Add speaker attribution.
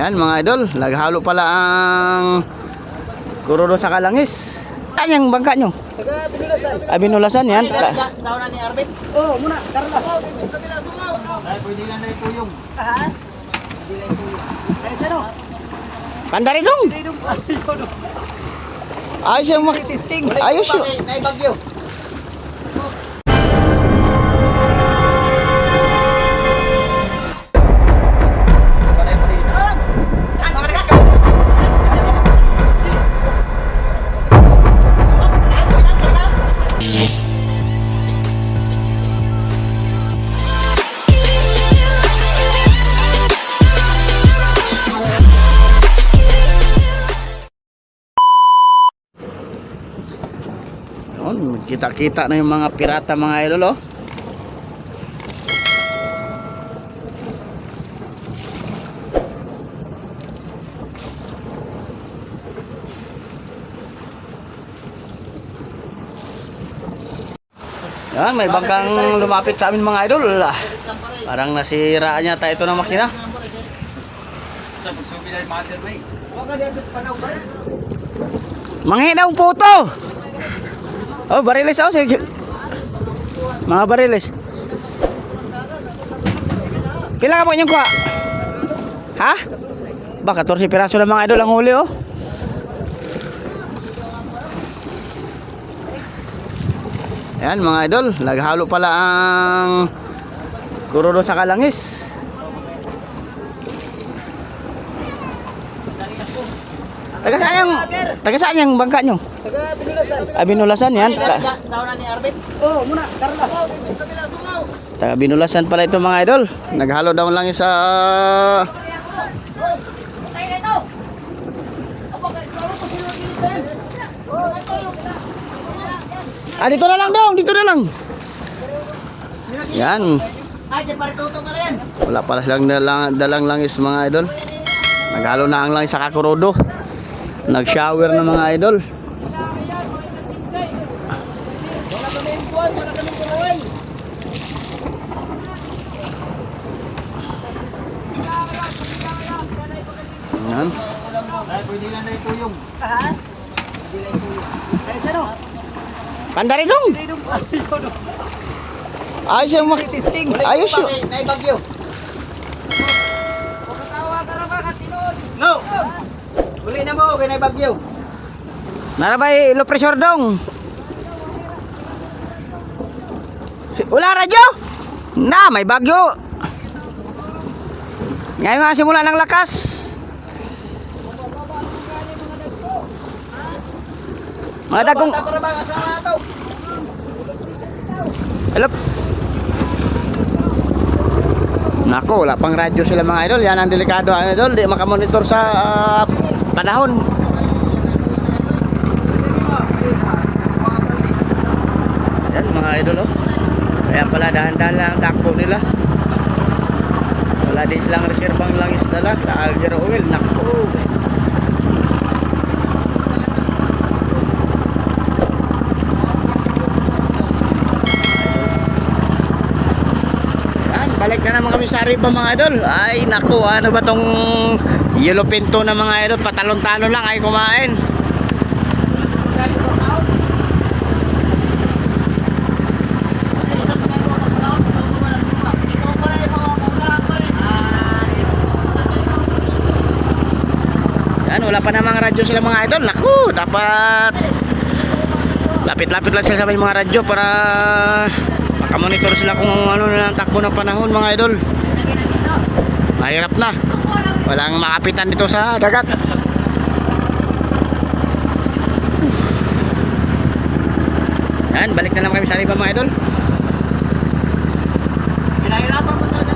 Speaker 1: Yan mga idol, naghalo pala ang kurudo sa kalangis. Yan yung bangka nyo.
Speaker 2: Binulasan.
Speaker 1: Ah, binulasan yan.
Speaker 2: Sauna ni Arvin? Oo, muna. Karla. Ay, pwede lang na ituyong. Ha? Pwede lang ituyong. Ay, sino?
Speaker 1: Pandari dong.
Speaker 2: Sinong ayun?
Speaker 1: Ayos yung mak...
Speaker 2: Testing.
Speaker 1: Ayos. Yun, kita-kita na yung mga pirata mga idol oh. Yan, may bangkang lumapit sa amin mga idol. Parang nasira niya tayo ito ng makina.
Speaker 2: Sa pagsubi na mother
Speaker 1: Oh, bariles oh, sige. Mga bariles. Pila ka po inyong kuha? Ha? Ba, 14 piraso ng mga idol ang huli oh. Ayan mga idol, naghalo pala ang kurudo sa kalangis. Taga saan yung, taga saan yung bangka nyo?
Speaker 2: Taga Binulasan.
Speaker 1: Ah, binulasan yan. Ta-
Speaker 2: Sauna ni Arvin? Oo, muna. Karla.
Speaker 1: Taga binulasan pala ito mga idol. Naghalo daw lang yung sa... Ah, dito na lang dong, dito na lang. Yan.
Speaker 2: Ay, di pare tutok na yan.
Speaker 1: Wala pala silang dalang, dalang langis mga idol. Naghalo na ang langis sa kakurodo. Nag-shower na mga idol. Yan.
Speaker 2: Pwede lang na ituyong. Ha? Pwede lang ituyong. Ay, sino?
Speaker 1: Pandari dong.
Speaker 2: Sinong ayun?
Speaker 1: Ayos yung mak... Ayos yun.
Speaker 2: Naibagyo. Pagkatawa ka na ba katinod? No! Uli na mo, kay naibagyo.
Speaker 1: Narabay low pressure dong. Wala radyo? Na, may bagyo. Ngayon nga simula ng lakas. Mga dagong... Hello. Nako, wala pang radyo sila mga idol. Yan ang delikado ang idol. Di makamonitor sa ah, panahon. Yan mga idol oh. Kaya pala dahan-dahan lang ang takbo nila. Wala din silang reserbang langis dala sa Algero Oil. Nako. Yan, balik na naman kami sa Arriba mga idol. Ay, naku, ano ba tong yellow pinto na mga idol? Patalon-talon lang ay kumain. Yan, wala pa namang radyo sila mga idol. Naku, dapat lapit-lapit lang sila sa mga radyo para makamonitor sila kung ano na ang takbo ng panahon mga idol. Mahirap na. Walang makapitan dito sa dagat. Yan, balik na naman kami sa Arriba mga idol.
Speaker 2: Pinahirapan mo talaga